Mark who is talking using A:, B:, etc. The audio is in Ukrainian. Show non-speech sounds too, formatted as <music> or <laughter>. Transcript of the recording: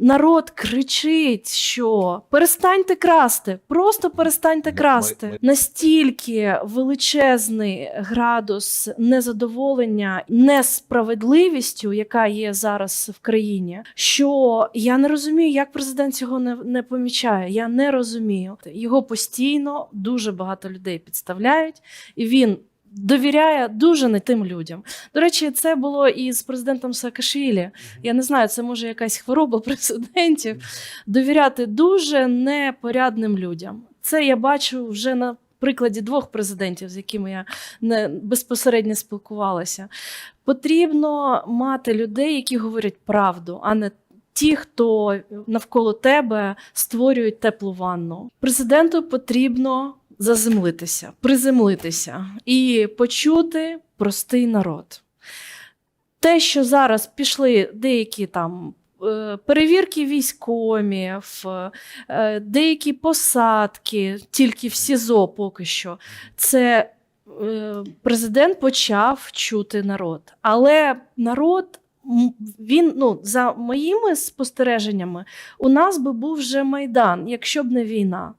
A: народ кричить, що перестаньте красти, просто перестаньте
B: Ми-
A: красти.
B: ми- ми-
A: Настільки величезний градус незадоволення, несправедливістю, яка є зараз в країні, що я не розумію, як президент цього не, не помічає. Я не розумію. Його постійно дуже багато людей підставляють, і він. Довіряє дуже не тим людям. До речі, це було і з президентом Саакашвілі. Я не знаю, це може якась хвороба <laughs> президентів. Довіряти дуже непорядним людям. Це я бачу вже на прикладі двох президентів, з якими я не безпосередньо спілкувалася. Потрібно мати людей, які говорять правду, а не ті, хто навколо тебе створюють теплу ванну. Президенту потрібно заземлитися, приземлитися і почути простий народ. Те, що зараз пішли деякі там е, перевірки військомів, е, деякі посадки, тільки в СІЗО поки що, це е, президент почав чути народ. Але народ. Він, ну, за моїми спостереженнями, у нас би був вже Майдан, якщо б не війна.